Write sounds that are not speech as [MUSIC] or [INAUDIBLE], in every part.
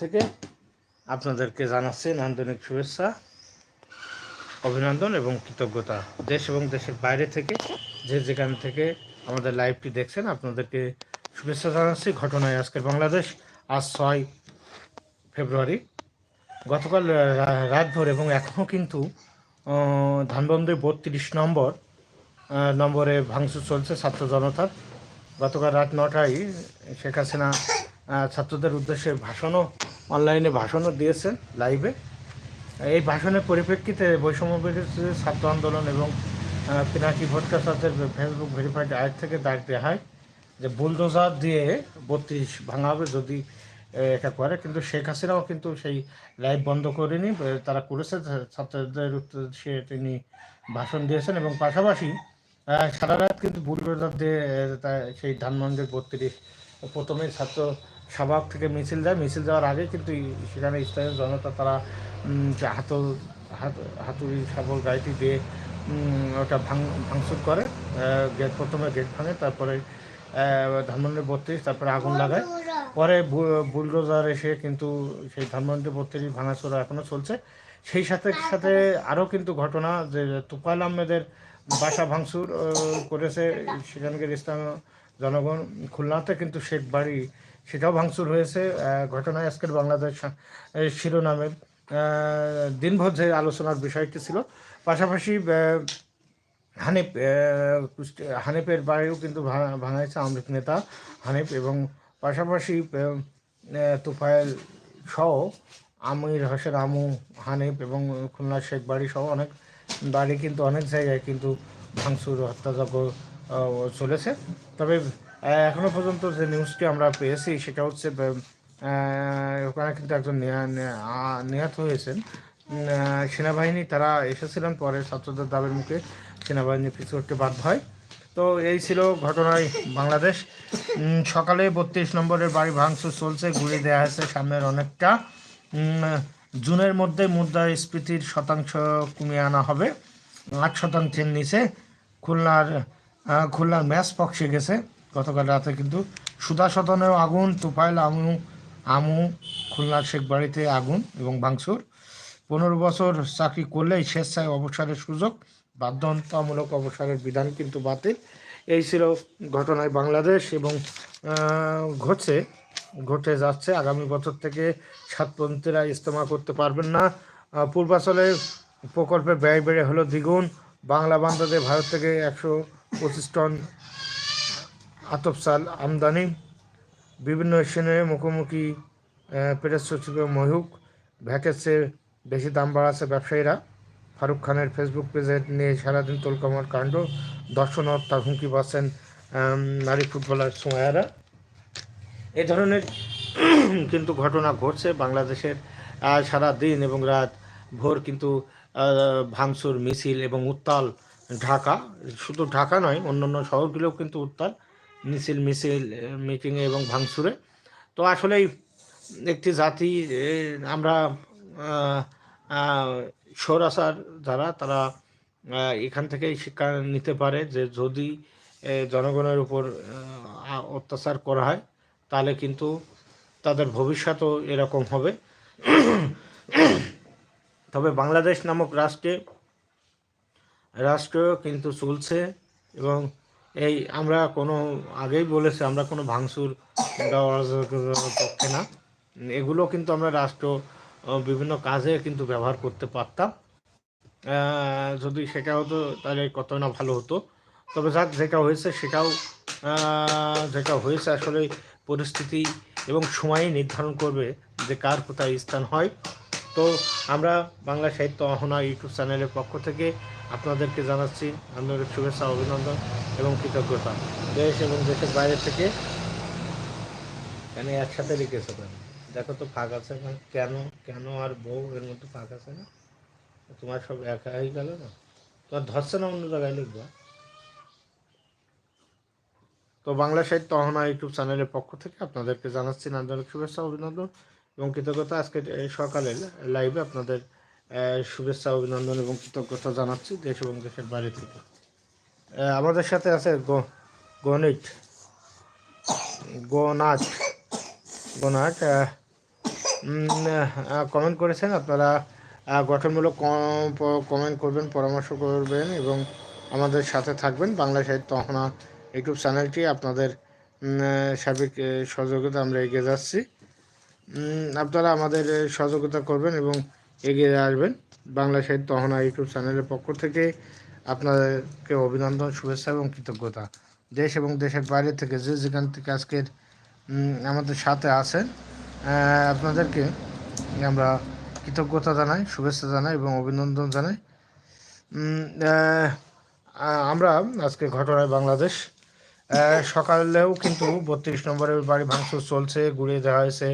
থেকে আপনাদেরকে জানাচ্ছি আন্তরিক শুভেচ্ছা, অভিনন্দন এবং কৃতজ্ঞতা। দেশ এবং দেশের বাইরে থেকে, যে যেখান থেকে আমাদের লাইভটি দেখছেন, আপনাদেরকে শুভেচ্ছা জানাচ্ছি। ঘটনায় আজকের বাংলাদেশ, আজ ছয় ফেব্রুয়ারি। গতকাল রাতভর এবং এখনও কিন্তু ধানবন্দি বত্রিশ নম্বর নম্বরে ভাঙচুর চলছে ছাত্র জনতার। গতকাল রাত নটায় শেখ হাসিনা ছাত্রদের উদ্দেশ্যে ভাষণও, অনলাইনে ভাষণও দিয়েছেন লাইভে। এই ভাষণের পরিপ্রেক্ষিতে বৈষম্য ছাত্র আন্দোলন এবং পিনাকি ভট্টাচার্যের ফেসবুক ভেরিফাইড আয়ের থেকে দাগ দেওয়া হয় যে বুলডোজার দিয়ে বত্রিশ ভাঙা হবে যদি এটা করে। কিন্তু শেখ হাসিনাও কিন্তু সেই লাইভ বন্ধ করেনি। তারা করেছে ছাত্রদের উদ্দেশ্যে তিনি ভাষণ দিয়েছেন এবং পাশাপাশি সারা রাত কিন্তু বুলডোজার দিয়ে সেই ধানমন্ডির বত্রিশ প্রথমে ছাত্র সভা থেকে মিছিল যায় মিছিল যাওয়ার আগে কিন্তু সেখানে স্থানীয় জনতা তারা হাতল হাত হাতুড়ি, শাবল, গাড়িটি দিয়ে ওটা ভাঙ ভাঙচুর করে গেট প্রথমে গেট ভাঙে, তারপরে ধানমন্ডি বত্রিশ, তারপরে আগুন লাগায়। পরে বুলডোজার এসে কিন্তু সেই ধানমন্ডি বত্রিশ ভাঙাচোরা এখনও চলছে। সেই সাথে সাথে আরও কিন্তু ঘটনা যে তুফাইল আহমেদের বাসা ভাঙচুর করেছে সেখানকার স্থানীয় জনগণ। খুলনাতে কিন্তু শেখ বাড়ি সেটাও ভাঙচুর হয়েছে ঘটনায় আজকের বাংলাদেশ শিরোনামের দিনভর যে আলোচনার বিষয়টি ছিল, পাশাপাশি হানিফ হানিফের বাড়িও কিন্তু ভাঙাইছে আমলিক নেতা হানিফ এবং পাশাপাশি তুফাইল সহ আমির হোসেন আমু হানিফ এবং খুলনা শেখ বাড়ি সহ অনেক বাড়ি কিন্তু অনেক জায়গায় কিন্তু ভাঙচুর, হত্যাযজ্ঞ চলেছে। তবে এখনও পর্যন্ত যে নিউজটি আমরা পেয়েছি, সেটা হচ্ছে ওখানে কিন্তু একজন নিহা- নিহা- নিহত হয়েছেন। সেনাবাহিনী, তারা এসেছিলেন, পরে ছাত্রদের দাবির মুখে সেনাবাহিনী পিছু হটতে বাধ্য হয়। তো এই ছিল ঘটনায় বাংলাদেশ। সকালে বত্রিশ নম্বরের বাড়ি ভাঙচুর চলছে ঘুরে দেওয়া হয়েছে সামনের অনেকটা। জুনের মধ্যে মুদ্রাস্ফীতির শতাংশ কমিয়ে আনা হবে। আট শতাংশের নিচে খুলনার খুলনার ম্যাচ পক্ষে গেছে। গতকাল রাতে কিন্তু সুধা সদনেও আগুন, তুফাইল আমু আমু, খুলনার শেখ বাড়িতে আগুন এবং ভাঙচুর। পনেরো বছর চাকরি করলেই স্বেচ্ছায় অবসরের সুযোগ, বাধ্যতামূলক অবসরের বিধান কিন্তু বাতিল। এই ছিল ঘটনায় বাংলাদেশ এবং ঘটছে, ঘটে যাচ্ছে। আগামী বছর থেকে সাতপন্থীরা ইস্তেমা করতে পারবেন না। পূর্বাচলে প্রকল্পে ব্যয় বেড়ে হলো দ্বিগুণ। বাংলা বান্ধাদের ভারত থেকে একশো পঁচিশ টন আতপ চাল আমদানি, বিভিন্ন স্টেশনে মুখোমুখি প্রেস সচিবের মহিউক ভ্যাটের বেশি দাম বাড়াচ্ছে ব্যবসায়ীরা। ফারুক খানের ফেসবুক পেজে নিয়ে সারাদিন তোলকামার কাণ্ড দর্শন হত্যার হুমকি পাচ্ছেন নারী ফুটবলার সোমায়ারা এ ধরনের [CLEARS THROAT] কিন্তু ঘটনা ঘটছে বাংলাদেশের সারা দিন এবং রাত ভোর কিন্তু ভাঙচুর, মিছিল এবং উত্তাল ঢাকা। শুধু ঢাকা নয়, অন্যান্য শহরগুলোও কিন্তু উত্তাল। মিছিল মিছিল মিটিংয়ে এবং ভাঙচুরে। তো আসলেই একটি জাতি আমরা সৌরাচার যারা, তারা এখান থেকেই শিক্ষা নিতে পারে যে যদি জনগণের উপর অত্যাচার করা হয়, তাহলে কিন্তু তাদের ভবিষ্যতও এরকম হবে। তবে বাংলাদেশ নামক রাষ্ট্রে রাষ্ট্র কিন্তু চলছে এবং এই আমরা কোনো, আগেই বলেছি, আমরা কোনো ভাঙচুর পক্ষে না। এগুলো কিন্তু আমরা রাষ্ট্র বিভিন্ন কাজে কিন্তু ব্যবহার করতে পারতাম। যদি সেটা হতো তাহলে কত না ভালো হতো। তবে যাক যেটা হয়েছে সেটাও যেটা হয়েছে আসলে পরিস্থিতি এবং সময়ই নির্ধারণ করবে যে কার কোথায় স্থান হয়। তো আমরা বাংলা সাহিত্য অহনা ইউটিউব চ্যানেলের পক্ষ থেকে আপনাদেরকে জানাচ্ছি, আপনাদের শুভেচ্ছা, অভিনন্দন। এবং কৃতজ্ঞতা। দেশ এবং দেশের বাইরে থেকে কেন একসাথে লিখেছে কেন দেখো তো ফাঁক আছে না? কেন? কেন আর বউ এর মধ্যে ফাঁক আছে না? তোমার সব একা হয়ে গেল না? তোমার ধরছে না অন্য জায়গায় লিখবা? তো বাংলা সাহিত্য অহনা ইউটিউব চ্যানেলের পক্ষ থেকে আপনাদেরকে জানাচ্ছি আন্তরিক শুভেচ্ছা, অভিনন্দন এবং কৃতজ্ঞতা। আজকে এই সকালে লাইভে আপনাদের শুভেচ্ছা, অভিনন্দন এবং কৃতজ্ঞতা জানাচ্ছি দেশ এবং দেশের বাইরে থেকে। আমাদের সাথে আছে গণিত গণাট আহ, কমেন্ট করেছেন আপনারা গঠনমূলক কমেন্ট করবেন পরামর্শ করবেন এবং আমাদের সাথে থাকবেন। বাংলা সাহিত্য অহনা ইউটিউব চ্যানেলটি আপনাদের সার্বিক সহযোগিতা আমরা এগিয়ে যাচ্ছি। আপনারা আমাদের সহযোগিতা করবেন এবং এগিয়ে আসবেন বাংলা সাহিত্য অহনা ইউটিউব চ্যানেলের পক্ষ থেকে। আপনাদেরকে অভিনন্দন, শুভেচ্ছা এবং কৃতজ্ঞতা। দেশ এবং দেশের বাইরে থেকে যে যেখান থেকে আজকের আমাদের সাথে আছেন আপনাদেরকে আমরা কৃতজ্ঞতা জানাই, শুভেচ্ছা জানাই এবং অভিনন্দন জানাই। আমরা আজকে ঘটনায় বাংলাদেশ সকালেও কিন্তু বত্রিশ নম্বরের বাড়ি ভাঙচুর চলছে ঘুরিয়ে দেওয়া হয়েছে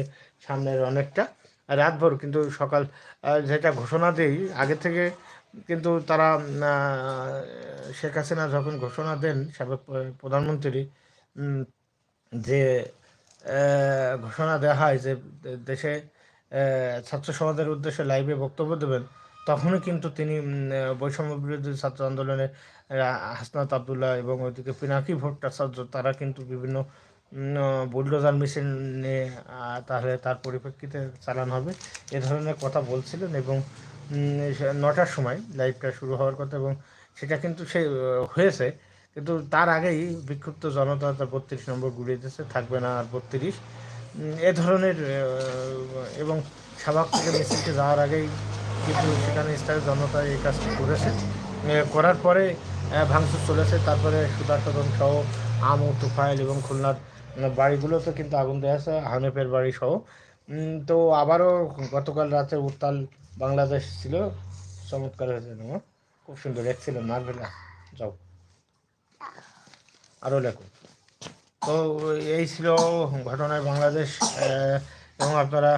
সামনের অনেকটা। রাতভর কিন্তু সকাল যেটা ঘোষণা দেই, আগে থেকে কিন্তু তারা শেখ হাসিনা যখন ঘোষণা দেন সাবেক প্রধানমন্ত্রী যে ঘোষণা দেওয়া হয় যে দেশে ছাত্র সমাজের উদ্দেশ্যে লাইভে বক্তব্য দেবেন, তখনই কিন্তু তিনি বৈষম্য বিরোধী ছাত্র আন্দোলনে হাসনাত আবদুল্লাহ এবং ওইদিকে পিনাকি ভট্টাচার্য, তারা কিন্তু বিভিন্ন বুলডোজার মেশিন নিয়ে তাহলে তার পরিপ্রেক্ষিতে চালানো হবে। এ ধরনের কথা বলছিলেন এবং নটার সময় লাইভটা শুরু হওয়ার কথা এবং সেটা কিন্তু সে হয়েছে। কিন্তু তার আগেই বিক্ষুব্ধ জনতা তার বত্রিশ নম্বর গুড়িয়ে দিয়েছে, থাকবে না আর বত্রিশ। এ ধরনের এবং সাবাক থেকে মিছিলকে যাওয়ার আগেই কিন্তু সেখানে স্থানীয় জনতা এই কাজটি করেছে। করার পরে ভাঙচুর চলেছে। তারপরে সুদাসদন সহ আমু, তুফাইল এবং খুলনার বাড়িগুলোতে কিন্তু আগুন দেওয়া আছে হানেফের বাড়ি সহ। তো আবারও গতকাল রাতে উত্তাল বাংলাদেশ ছিল। চমৎকার হয়েছে? খুব সুন্দর। Excellent marvellous. যাও। আরও লেখো। তো এই ছিল ঘটনায় বাংলাদেশ। এবং আপনারা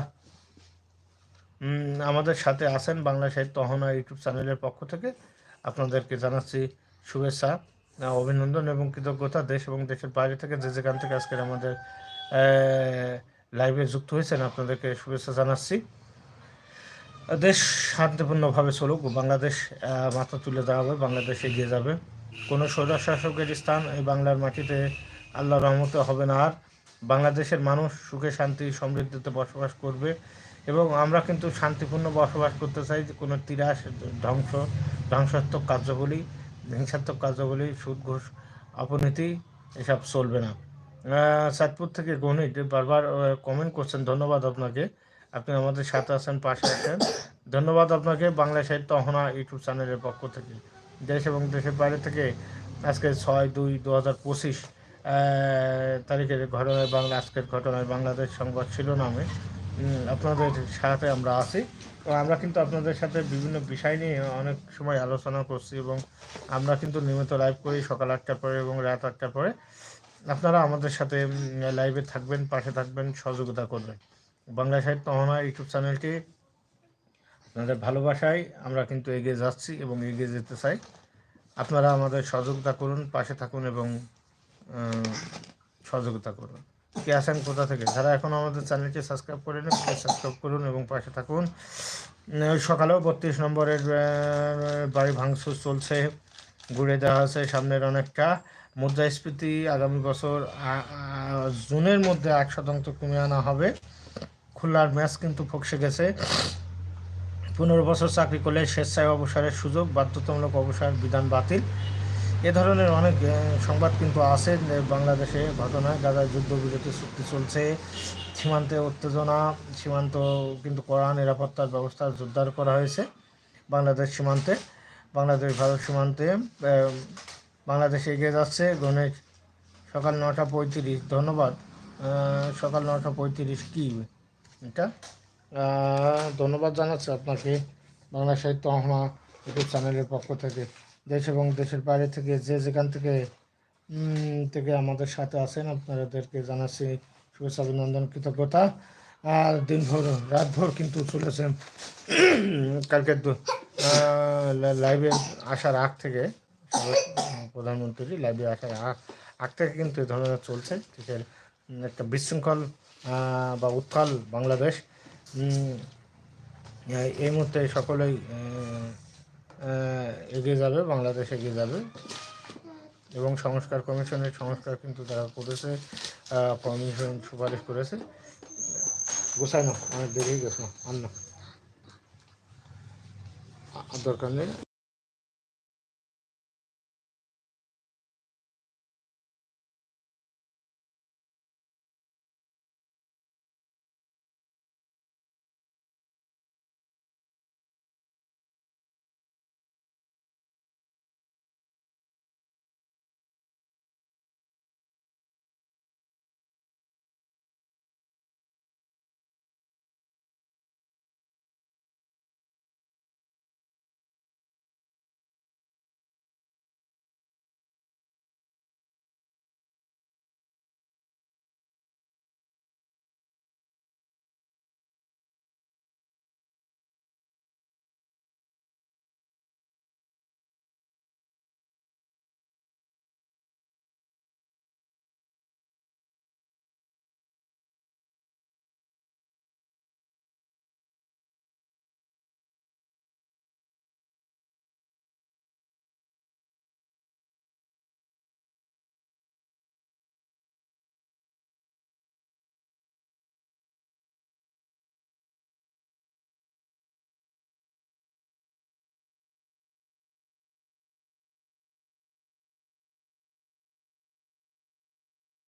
আমাদের সাথে আছেন বাংলা সাহিত্য অহনা ইউটিউব চ্যানেলের পক্ষ থেকে। আপনাদেরকে জানাচ্ছি শুভেচ্ছা অভিনন্দন এবং কৃতজ্ঞতা দেশ এবং দেশের বাইরে থেকে যে যেখান থেকে আজকের আমাদের লাইভে যুক্ত হয়েছেন আপনাদেরকে শুভেচ্ছা জানাচ্ছি। দেশ শান্তিপূর্ণভাবে চলুক, বাংলাদেশ মাথা তুলে হবে বাংলাদেশ এগিয়ে যাবে। কোনো স্বৈরাচার শাসকের স্থান এই বাংলার মাটিতে আল্লাহ রহমতে হবে না আর। বাংলাদেশের মানুষ সুখে, শান্তি, সমৃদ্ধিতে বসবাস করবে এবং আমরা কিন্তু শান্তিপূর্ণ বসবাস করতে চাই যে কোনো তিরাস, ধ্বংস, ধ্বংসাত্মক কার্যগুলি, হিংসাত্মক কার্যগুলি, সুদ, ঘোষ, অপনীতি, এসব চলবে না। চাঁদপুর থেকে গণিত বারবার কমেন্ট করছেন। ধন্যবাদ আপনাকে। আপনি আমাদের সাথে আছেন পাশে আছেন। ধন্যবাদ আপনাকে বাংলা সাহিত্য অহনা ইউটিউব চ্যানেলের পক্ষ থেকে। দেশ এবং দেশের বাইরে থেকে আজকে ছয় দুই দু হাজার পঁচিশ তারিখের ঘটনায় বাংলা আজকের ঘটনায় বাংলাদেশ সংবাদ শিরোনামে উম, আপনাদের সাথে আমরা আছি। আমরা কিন্তু আপনাদের সাথে বিভিন্ন বিষয় নিয়ে অনেক সময় আলোচনা করছি এবং আমরা কিন্তু নিয়মিত লাইভ করি সকাল আটটার পরে এবং রাত আটটার পরে। আপনারা আমাদের সাথে লাইভে থাকবেন, পাশে থাকবেন, সহযোগিতা করবেন। বাংলা সাহিত্য অহনা ইউটিউব চ্যানেলটি আপনাদের ভালোবাসায় আমরা কিন্তু এগিয়ে যাচ্ছি এবং এগিয়ে যেতে চাই। আপনারা আমাদের সহযোগিতা করুন, পাশে থাকুন এবং সহযোগিতা করুন। কে আছেন কোথা থেকে? যারা এখন আমাদের চ্যানেলটি সাবস্ক্রাইব করেন প্লিজ সাবস্ক্রাইব করুন এবং পাশে থাকুন। সকালেও বত্রিশ নম্বরের বাড়ি ভাঙচুর চলছে, ঘুরে দেওয়া হয়েছে, সামনের অনেকটা। মুদ্রাস্ফীতি আগামী বছর জুনের মধ্যে এক শতাংশ কমে আনা হবে। খুলনার ম্যাচ কিন্তু ফকসে গেছে। পনেরো বছর চাকরি করলে স্বেচ্ছায় অবসরের সুযোগ, বাধ্যতামূলক অবসর, বিধান বাতিল। এ ধরনের অনেক সংবাদ কিন্তু আছে। বাংলাদেশে ঘটনা গাজায় যুদ্ধবিরতি চুক্তি চলছে। সীমান্তে উত্তেজনা, সীমান্ত কিন্তু কড়া নিরাপত্তার ব্যবস্থা জোরদার করা হয়েছে বাংলাদেশ সীমান্তে। বাংলাদেশ ভারত সীমান্তে বাংলাদেশ এগিয়ে যাচ্ছে। গণেশ, সকাল নটা পঁয়ত্রিশ। ধন্যবাদ। সকাল নটা পঁয়ত্রিশ কি? এটা? ধন্যবাদ জানাচ্ছি আপনাকে। বাংলা সাহিত্য অহনা ইউটিউব চ্যানেলের পক্ষ থেকে। দেশ এবং দেশের বাইরে থেকে যে যেখান থেকে থেকে আমাদের সাথে আছেন, আপনাদেরকে জানাচ্ছি শুভেচ্ছা, অভিনন্দন, কৃতজ্ঞতা। আর দিনভর, রাতভর কিন্তু চলেছে কালকে লাইভে আসার আগ থেকে [COUGHS] প্রধানমন্ত্রী লাইভে আসার আগ থেকে কিন্তু ধরনের চলছে দেশের একটা বিশৃঙ্খল বা উত্তাল বাংলাদেশ এই- মুহূর্তে সকলেই এগিয়ে যাবে, বাংলাদেশ এগিয়ে যাবে। এবং সংস্কার কমিশনের সংস্কার কিন্তু তারা করেছে কমিশন সুপারিশ করেছে। গোছায় না অনেক দেরি গেছে না আর না আর দরকার নেই।